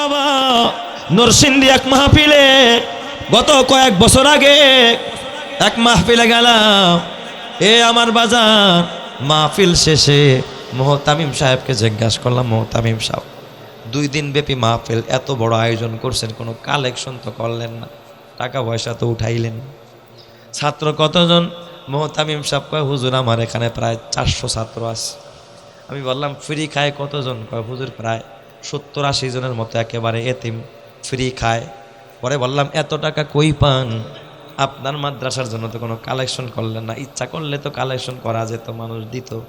বাবা, নরসিংদী এক মাহফিলে গত কয়েক বছর আগে এক মাহফিলে গেলাম। এ আমার বাজার, মাহফিল শেষে মোহতামিম সাহেবকে জিজ্ঞাসা করলাম, মোহতামিম সাহেব, দুই দিন ব্যাপী মাহফিল, এত বড় আয়োজন করছেন, কোনো কালেকশন তো করলেন না, টাকা পয়সা তো উঠাইলেন ছাত্র কতজন? মোহতামিম সাহেব কয়, হুজুর, আমার এখানে প্রায় চারশো ছাত্র আছে। আমি বললাম, ফ্রি খায় কতজন? কয়, হুজুর, প্রায় সত্তর আশি জনের মতো একেবারে এতিম ফ্রি খায়। পরে বললাম, এত টাকা কই পান? আপনার মাদ্রাসার জন্য তো কোনো কালেকশন করলেন না। ইচ্ছা করলে তো কালেকশন করা যেত, মানুষ দিত।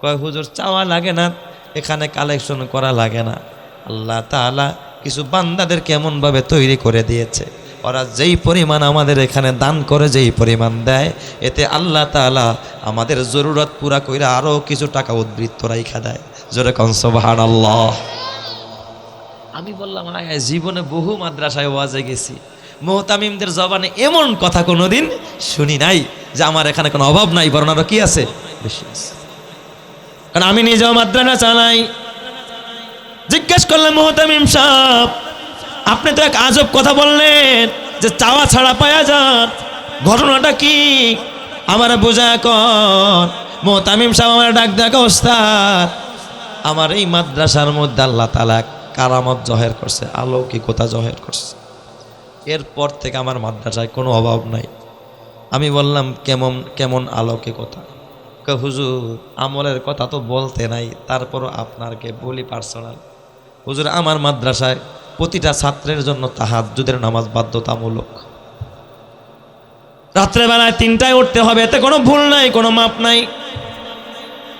কয়, হুজুর, চাওয়া লাগে না, এখানে কালেকশন করা লাগে না। আল্লাহ তাআলা কিছু বান্দাদের কেমনভাবে তৈরি করে দিয়েছে। ওরা যেই পরিমাণ আমাদের এখানে দান করে, যেই পরিমাণ দেয়, এতে আল্লাহ তাআলা আমাদের জরুরত পুরা কইরা আরও কিছু টাকা উদ্বৃত্ত রাইখা দেয়। জোরে কনসবাহান আল্লাহ আমি বললাম, আয় জীবনে বহু মাদ্রাসায় ওয়াজে গেছি। মোহতামিমদের জবানে এমন কথা কোনোদিন শুনি নাই যে আমার এখানে কোনো অভাব নাই, বরং আরও কি আছে? বেশি আছে। কারণ আমি নিজেও মাদ্রাসা চালাই। জিজ্ঞেস করলাম মোহতামিম সাহেব, আপনি তো এক আজব কথা বললেন যে চাওয়া ছাড়া পায়া যান। ঘটনাটা কি? আমার বোঝা কর মোহতামিম সাহেব আমার ডাক দেখা ওস্তাদ, আমার এই মাদ্রাসার মধ্যে আল্লাহ তালা এক কারামত জহের করছে, আলৌকিকতা জহের করছে। এরপর থেকে আমার মাদ্রাসায় কোনো অভাব নাই। আমি বললাম, কেমন কেমন আলৌকিকতা? হুজুর, আমলের কথা তো বলতে নাই, তারপরও আপনারকে বলি পার্সোনাল। হুজুর, আমার মাদ্রাসায় প্রতিটা ছাত্রের জন্য তাহাজ্জুদের নামাজ বাধ্যতামূলক। রাত্রেবেলায় তিনটায় উঠতে হবে, এতে কোনো ভুল নাই, কোনো মাপ নাই।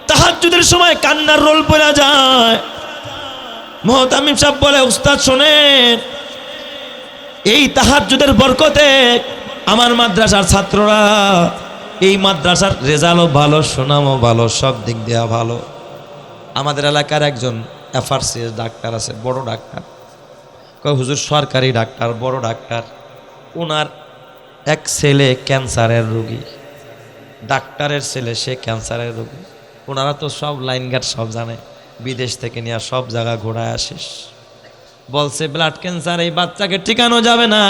তাহাজ্জুদের সময় কান্নার রোল পড়া যায়। মোহতামিম সাহেব বলে, উস্তাদ, শোনেন, এই তাহাজ্জুদের বরকতে আমার মাদ্রাসার ছাত্ররা, এই মাদ্রাসার রেজাল্টও ভালো, সুনামও ভালো, সব দিক দেওয়া ভালো। আমাদের এলাকার একজন এফআরসিএস ডাক্তার আছে, বড় ডাক্তার। কয়, হুজুর, সরকারি ডাক্তার, বড় ডাক্তার। ওনার এক ছেলে ক্যান্সারের রোগী। ডাক্তারের ছেলে, সে ক্যান্সারের রোগী। ওনারা তো সব লাইন গার্ড সব জানে। বিদেশ থেকে নিয়ে সব জায়গা ঘোরায় আসিস। বলছে, ব্লাড ক্যান্সার, এই বাচ্চাকে ঠিকানো যাবে না।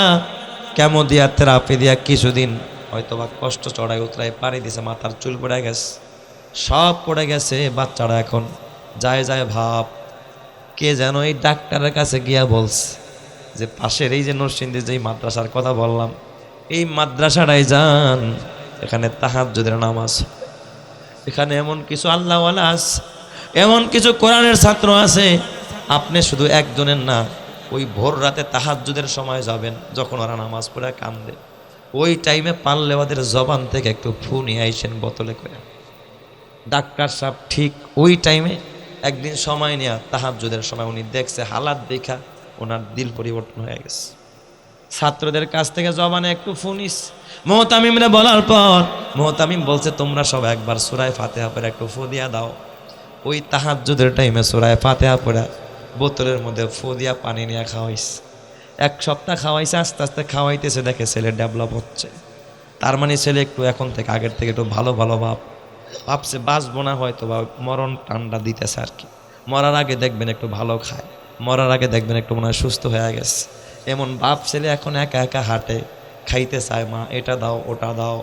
কেমো দিয়া থেরাপি দিয়া কিছুদিন হয়তো বা কষ্ট চড়াই উতরাই পাড়ি দিছে, মাথার চুল পড়ে গেছে। সব পড়ে গেছে বাচ্চারা এখন যায় যায় ভাব। কে যেন এই ডাক্তারের কাছে গিয়া বলছে যে, পাশের এই যে নরসিংদী যেই মাদ্রাসার কথা বললাম, এই মাদ্রাসাটাই যান। এখানে তাহাজ্জুদের নামাজ এখানে এমন কিছু আল্লাহওয়ালা আছে। এমন কিছু কোরআনের ছাত্র আছে, আপনি শুধু একজনের না, ওই ভোর রাতে তাহাজ্জুদের সময় যাবেন, যখন ওরা নামাজ পড়ে কান্দে। ওই টাইমে পারলে ওদের জবান থেকে একটু ফু নিয়ে আইসেন বোতলে করে। ডাক্তার সাহেব ঠিক ওই টাইমে একদিন সময় নেওয়া তাহাজ্জুদের সময় উনি দেখছে, হালাত দেখা ওনার দিল পরিবর্তন হয়ে গেছে। ছাত্রদের কাছ থেকে জবানে একটু ফুনিস মোহতামিমরে বলার পর, মোহতামিম বলছে, তোমরা সব একবার সুরায় পরে একটু ফু দিয়া দাও। ওই তাহাজ্জুদের টাইমে সোরায় ফাতেহা পড়া বোতলের মধ্যে ফু দিয়া পানি নিয়ে খাওয়াইছে এক সপ্তাহ খাওয়াইছে, আস্তে আস্তে খাওয়াইতেছে, দেখে ছেলে ডেভেলপ হচ্ছে। তার মানে ছেলে একটু এখন থেকে আগের থেকে একটু ভালো ভালো ভাব। ভাবছে বাঁচবো না হয়তো বা, মরণ টান্ডা দিতেছে আর কি। মরার আগে দেখবেন একটু ভালো খায়। মরার আগে দেখবেন একটু মনে হয় সুস্থ হয়ে গেছে। এমন বাপ ছেলে এখন একা একা হাঁটে, খাইতে চায়, মা, এটা দাও, ওটা দাও।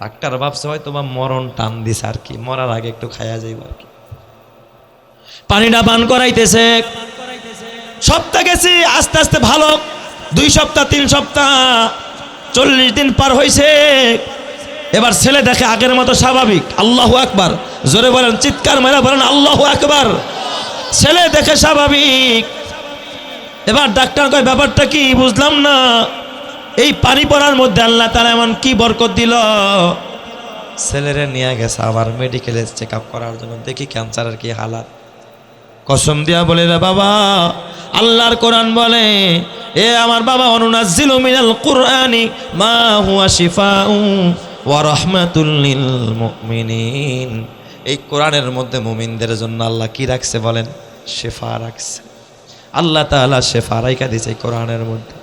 ডাক্তার ভাবছে হয়তো বা মরণ টান দিছে আর কি। মরার আগে একটু খাইয়া যাইব আর কি। পানিটা পান করাইতেছে। সপ্তাহ গেছি, আস্তে আস্তে ভালো। দুই সপ্তাহ, তিন সপ্তাহ, চল্লিশ দিন পার হয়েছে এবার ছেলে দেখে আগের মতো স্বাভাবিক। আল্লাহ একবার জোরে বলেন, চিৎকার মেরে বলেন, আল্লাহ একবার ছেলে দেখে স্বাভাবিক। এবার ডাক্তার কয়, ব্যাপারটা কি বুঝলাম না। এই পানি পড়ার মধ্যে আল্লাহ তারা এমন কি বরকত দিল। ছেলেরে নিয়ে গেছে, আবার মেডিকেলে চেক আপ করার জন্য। দেখি ক্যান্সারের কি হালাত। কসম দিয়া বলে রে বাবা, আল্লাহর কোরআন বলে, এ আমার বাবা অনুনাজ্জিলু মিনাল কুরআনি, মা হুয়া শিফাউ ওয়া রাহমাতুল লিল মুমিনিন। এই কোরআনের মধ্যে মুমিনদের জন্য আল্লাহ কি রাখছে বলেন? শেফা রাখছে। আল্লাহ তাআলা শেফা রাইখা দিয়েছে এই কোরআনের মধ্যে।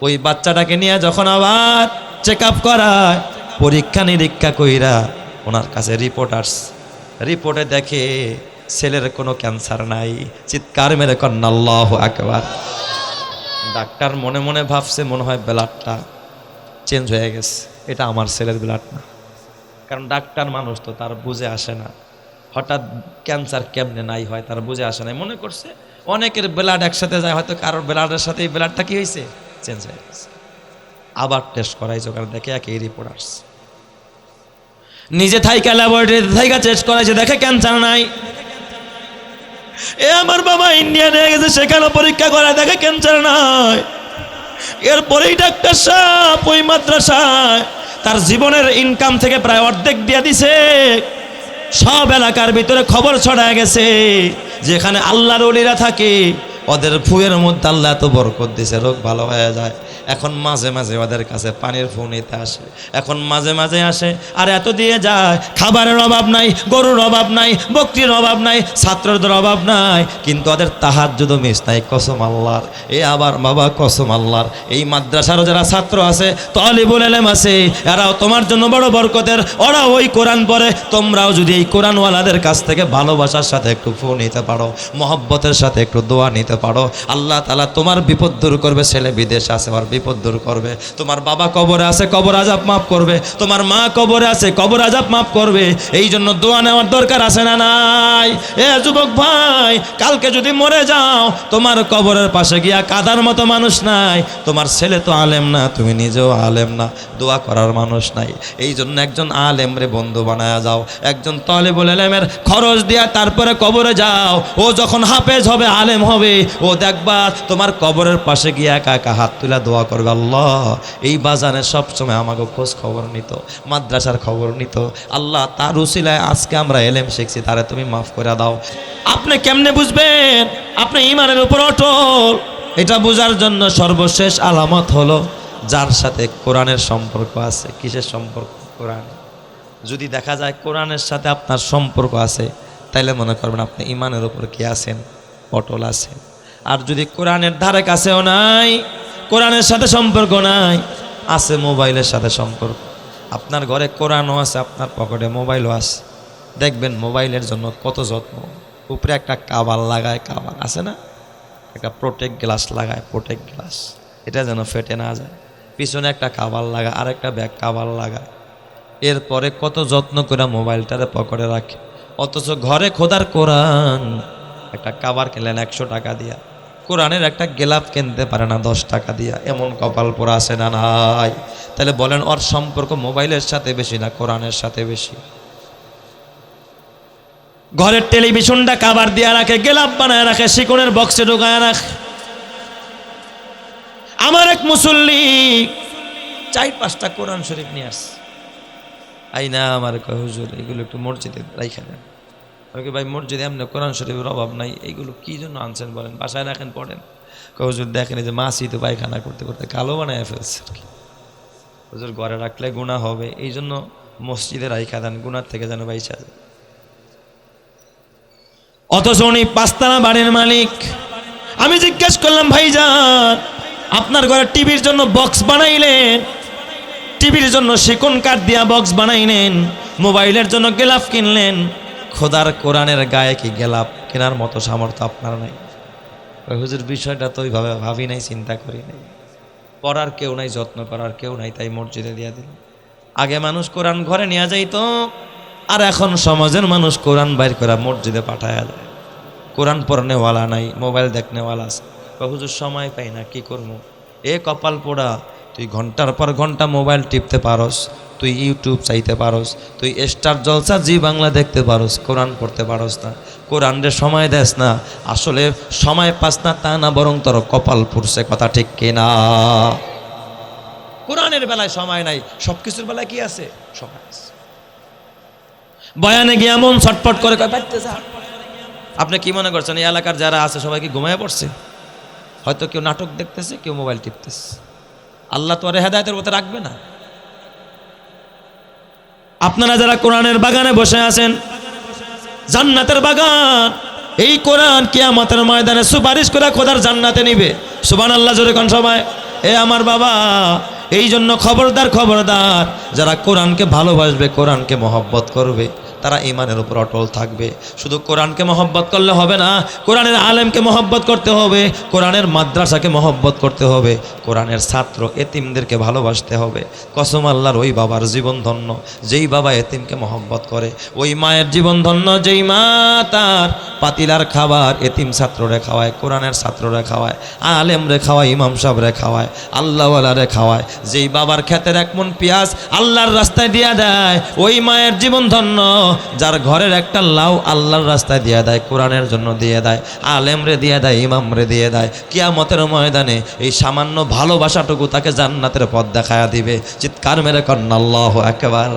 ওই বাচ্চাটাকে নিয়ে যখন আবার চেক আপ করায় পরীক্ষা নিরীক্ষা কইরা ওনার কাছে রিপোর্ট আসছে। রিপোর্টে দেখে ছেলের কোনো ক্যান্সার নাই। চিৎকার মেরে কন্যা, আল্লাহ একবার ডাক্তার মনে মনে ভাবছে, মনে হয় ব্লাডটা চেঞ্জ হয়ে গেছে। এটা আমার ছেলের ব্লাড না। কারণ ডাক্তার মানুষ তো, তার বুঝে আসে না। হঠাৎ ক্যান্সার কেমনে নাই হয়, তার বুঝে আসে না মনে করছে, অনেকের ব্লাড একসাথে যায়, হয়তো কারোর ব্লাডের সাথে এই ব্লাডটা কি হয়েছে? চেঞ্জ হয়ে গেছে। আবার টেস্ট করাইছে কারণ দেখে একই রিপোর্ট আসছে। নিজে থাইকা ল্যাবরেটরিতে থাইকা টেস্ট করাইছে, দেখে ক্যান্সার নাই। এ আমার বাবা ইন্ডিয়া নিয়ে গেছে, সেখানে পরীক্ষা করা দেখে ক্যান্সার নয় এরপরেই ডাক্তার সাহেব ওই মাদ্রাসায় তার জীবনের ইনকাম থেকে প্রায় অর্ধেক দিয়ে দিছে। সব এলাকার ভিতরে খবর ছড়া গেছে, যেখানে আল্লাহর অলিরা থাকে ওদের ফুয়ের মধ্যে আল্লাহ এত বরকত দিছে, রোগ ভালো হয়ে যায়। এখন মাঝে মাঝে ওদের কাছে পানির ফোন নিতে আসে। এখন মাঝে মাঝে আসে, আর এত দিয়ে যায়, খাবারের অভাব নাই, গরুর অভাব নাই, বকরির অভাব নাই, ছাত্রদের অভাব নাই। কিন্তু ওদের তাহার যদি মিস নাই, কসম আল্লাহর। এ আবার বাবা, কসম আল্লাহর। এই মাদ্রাসারও যারা ছাত্র আছে, তলিবুল এলেম আছে, এরাও তোমার জন্য বড় বরকতের। ওরাও ওই কোরআন পড়ে, তোমরাও যদি এই কোরআনওয়ালাদের কাছ থেকে ভালোবাসার সাথে একটু ফোন নিতে পারো, মহব্বতের সাথে একটু দোয়া নিতে পারো। আল্লাহ তালা তোমার বিপদ দূর করবে, ছেলে বিদেশে আছে, আমার বিপদ দূর করবে। তোমার বাবা কবরে আছে, কবর আজাব মাফ করবে। তোমার মা কবরে আছে, কবর আজাব মাফ করবে। এই জন্য দোয়া নেওয়ার দরকার আছে না নাই? এ যুবক ভাই, কালকে যদি মরে যাও, তোমার কবরের পাশে গিয়া কাদার মতো মানুষ নাই। তোমার ছেলে তো আলেম না, তুমি নিজেও আলেম না, দোয়া করার মানুষ নাই। এই জন্য একজন আলেম রে বন্ধু বানায়া যাও। একজন তলে বলে আলেমের খরচ দিয়া তারপরে কবরে যাও। ও যখন হাফেজ হবে, আলেম হবে ও দেখবা তোমার কবরের পাশে গিয়ে একা একা হাত তুলে দোয়া করবে আল্লাহ। এই বাজারে সবসময় আমাকে খোঁজ খবর নিত, মাদ্রাসার খবর নিত। আল্লাহ, তার উসিলায় আজকে আমরা এলেম শিখছি, তারে তুমি মাফ করে দাও। আপনি কেমনে বুঝবেন? আপনি ইমানের উপর অটল। এটা বোঝার জন্য সর্বশেষ আলামত হলো, যার সাথে কোরআনের সম্পর্ক আছে। কিসের সম্পর্ক? কোরআন। যদি দেখা যায় কোরআনের সাথে আপনার সম্পর্ক আছে, তাইলে মনে করবেন আপনি ইমানের উপর কি আছেন? অটল আছেন। আর যদি কোরআনের ধারে কাছেও নাই, কোরআনের সাথে সম্পর্ক নাই, আছে মোবাইলের সাথে সম্পর্ক। আপনার ঘরে কোরআনও আছে, আপনার পকেটে মোবাইলও আছে। দেখবেন মোবাইলের জন্য কত যত্ন। উপরে একটা কাবার লাগায় কাবার আছে না? একটা প্রোটেক্ট গ্লাস লাগায়, প্রোটেক্ট গ্লাস। এটা যেন ফেটে না যায়। পিছনে একটা কাবার লাগায় আর একটা ব্যাগ কাবার লাগায়। এরপরে কত যত্ন করে মোবাইলটারে পকেটে রাখে। অথচ ঘরে খোদার কোরআন, একটা কাবার কিনলেন একশো টাকা দিয়া। কোরআনের একটা গেলাপ কিনতে পারে না দশ টাকা দিয়া। এমন কপাল পোড়া আছে না নাই? তাহলে বলেন ওর সম্পর্ক মোবাইলের সাথে বেশি না কোরআনের সাথে বেশি? ঘরের টেলিভিশনটা কাবার দিয়ে রাখে গেলাপ বানায় রাখে শিকনের বক্সে ঢোকায় রাখে। আমার এক মুসল্লি চার পাঁচটা কোরআন শরীফ নিয়ে আসছে। আই না আমার কয় হুজুর এগুলো একটু মসজিদে রাইখা দেন ওকে ভাই মসজিদে এমনি কোরআন শরীফের অভাব নাই এইগুলো কি জন্য আনছেন বলেন? বাসায় রাখেন, পড়েন। হুজুর, দেখেন যে মাসি তো পায়খানা করতে করতে কালো বানায় ফেলছে আর কি। হুজুর, ঘরে রাখলে গুণা হবে, এই জন্য মসজিদের রাইখা দেন গুণার থেকে যেন বাইসা যায়। অথচ উনি পাঁচতলা বাড়ির মালিক। আমি জিজ্ঞেস করলাম, ভাইজান, আপনার ঘরে টিভির জন্য বক্স বানাইলেন? টিভির জন্য শিকন কাঠ দিয়া বক্স বানাইলেন? মোবাইলের জন্য গেলাপ কিনলেন? খোদার কোরআনের গায়ে কি গেলাপ? কেনার মতো সামর্থ্য আপনার নাই। হুজুর, বিষয়টা তো ওইভাবে ভাবি নাই, চিন্তা করি নাই। পড়ার কেউ নাই, যত্ন করার কেউ নাই, তাই মসজিদে দিয়া দিল আগে মানুষ কোরআন ঘরে নেওয়া যাইতো, আর এখন সমাজের মানুষ কোরআন বাইর করা মসজিদে পাঠায় যায় কোরআন পড়নেওয়ালা নাই, মোবাইল দেখনেওয়ালা আছে। হুজুর, সময় পাই না, কি করব? এ কপাল পোড়া তুই ঘণ্টার পর ঘণ্টা মোবাইল টিপতে পারস তুই ইউটিউব চাইতে পারস তুই স্টার জলসা জি বাংলা দেখতে পারস কোরআন পড়তে পারস না। কোরআনের সময় দেস না আসলে সময় পাস না তা না বরং তোর কপাল পুড়ছে কথা ঠিক কিনা। কোরআনের বেলায় সময় নাই সব কিছুর বেলায় কি আছে? সময় বয়ানে গিয়ে এমন ছটপট করে কয়, "বাড়িতে যা।" আপনি কি মনে করছেন এই এলাকার যারা আছে সবাই কি ঘুমায় পড়ছে? হয়তো কেউ নাটক দেখতেছে কেউ মোবাইল টিপতেছে। আল্লাহ তো আর হেদায়তের মতো রাখবে না। আপনারা যারা কোরআনের বাগানে বসে আছেন, জান্নাতের বাগান, এই কোরআন কিয়ামতের ময়দানে সুপারিশ করে খোদার জান্নাতে নিবে। সুবান আল্লাহ জোরে কোন সময় এ আমার বাবা এই জন্য খবরদার খবরদার, যারা কোরআনকে ভালোবাসবে, কোরআনকে মহব্বত করবে। তারা ইমানের উপর অটল থাকবে। শুধু কোরআনকে মহব্বত করলে হবে না, কোরআনের আলেমকে মহব্বত করতে হবে, কোরআনের মাদ্রাসাকে মহব্বত করতে হবে, কোরআনের ছাত্র এতিমদেরকে ভালোবাসতে হবে। কসম আল্লাহর ওই বাবার জীবন ধন্য, যেই বাবা এতিমকে মহব্বত করে, ওই মায়ের জীবন ধন্য, যেই মা তার পাতিলার খাবার এতিম ছাত্ররে খাওয়ায়, কোরআনের ছাত্ররে খাওয়ায় আলেম রে খাওয়ায়, ইমাম সাহেব রে খাওয়ায়, আল্লাহওয়ালারে খাওয়ায়, যেই বাবার ক্ষেতের এক মন পেঁয়াজ আল্লাহর রাস্তায় দিয়া দেয়, ওই মায়ের জীবন ধন্য যার ঘরের একটা লাউ আল্লাহর রাস্তায় দিয়ে দেয়, কোরআনের জন্য দিয়ে দেয় আলেম রে দিয়ে দেয় ইমাম রে দিয়ে দেয়। কিয়ামতের ময়দানে এই সামান্য ভালোবাসাটুকু তাকে জান্নাতের পথ দেখায়া দিবে। চিৎকার মেরে কন্যা, আল্লাহ একেবার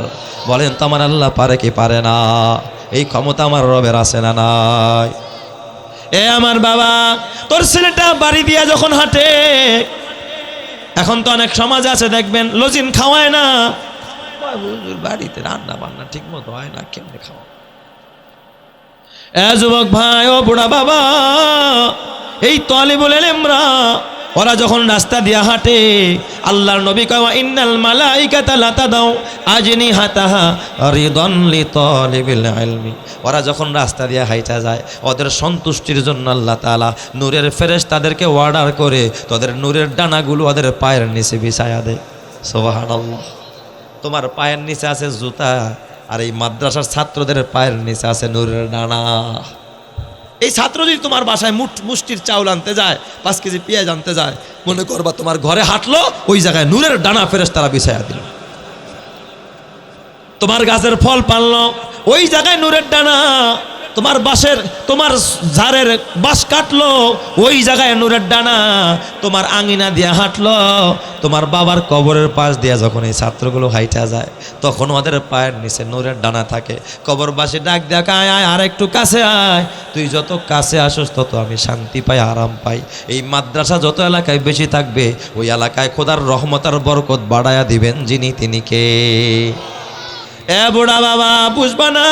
বলেন, তো আমার আল্লাহ পারে কি পারে না? এই ক্ষমতা আমার রবের আছে না নাই? এ আমার বাবা, তোর ছেলেটা বাড়ি দিয়া যখন হাঁটে, এখন তো অনেক সমাজ আছে, দেখবেন, লজিন খাওয়ায় না। বাবুর বাড়িতে রান্না বান্না ঠিক মতো হয় না, কেমনে খাওয়া যুবক ভাই, ও বুড়া বাবা, এই তলে বলে এমরা ওরা যখন রাস্তা দিয়া হাঁটে, আল্লাহর নবী কওয়া ইন্নাল মালাইকাতা লাতাদাও আজনি হাতাহা রিদন ওরা যখন রাস্তা দিয়ে হাইটা যায়, ওদের সন্তুষ্টির জন্য আল্লাহ তাআলা নূরের ফেরেশ তাদেরকে অর্ডার করে, তাদের নূরের ডানাগুলো ওদের পায়ের নিচে বিছায়া দেয়। সুবহানাল্লাহ। তোমার পায়ের নিচে আছে জুতা, আর এই মাদ্রাসার ছাত্রদের পায়ের নিচে আছে নূরের ডানা এই ছাত্র যদি তোমার বাসায় মুঠ মুষ্টির চাউল আনতে যায়, পাঁচ কেজি পেঁয়াজ আনতে যায়, মনে করবা তোমার ঘরে হাঁটলো, ওই জায়গায় নূরের ডানা ফেরেস তারা বিছাইয়া দিল। তোমার গাছের ফল পাললো, ওই জায়গায় নূরের ডানা। তোমার বাসের তোমার ঝাড়ের বাস কাটলো, ওই জায়গায় নূরের ডানা, তোমার আঙিনা দিয়ে হাঁটলো, তোমার বাবার কবরের পাশ দিয়ে যখন এই ছাত্রগুলো হাইটা যায়, তখন ওদের পায়ের নিচে নূরের ডানা থাকে। কবরবাসী ডাক দেখ আয় আয়, আর একটু কাছে আয়। তুই যত কাছে আসস, তত আমি শান্তি পাই, আরাম পাই। এই মাদ্রাসা যত এলাকায় বেশি থাকবে, ওই এলাকায় খোদার রহমতার বরকত বাড়ায়া দিবেন যিনি, তিনি কে? এ বুড়া বাবা বুঝবা না।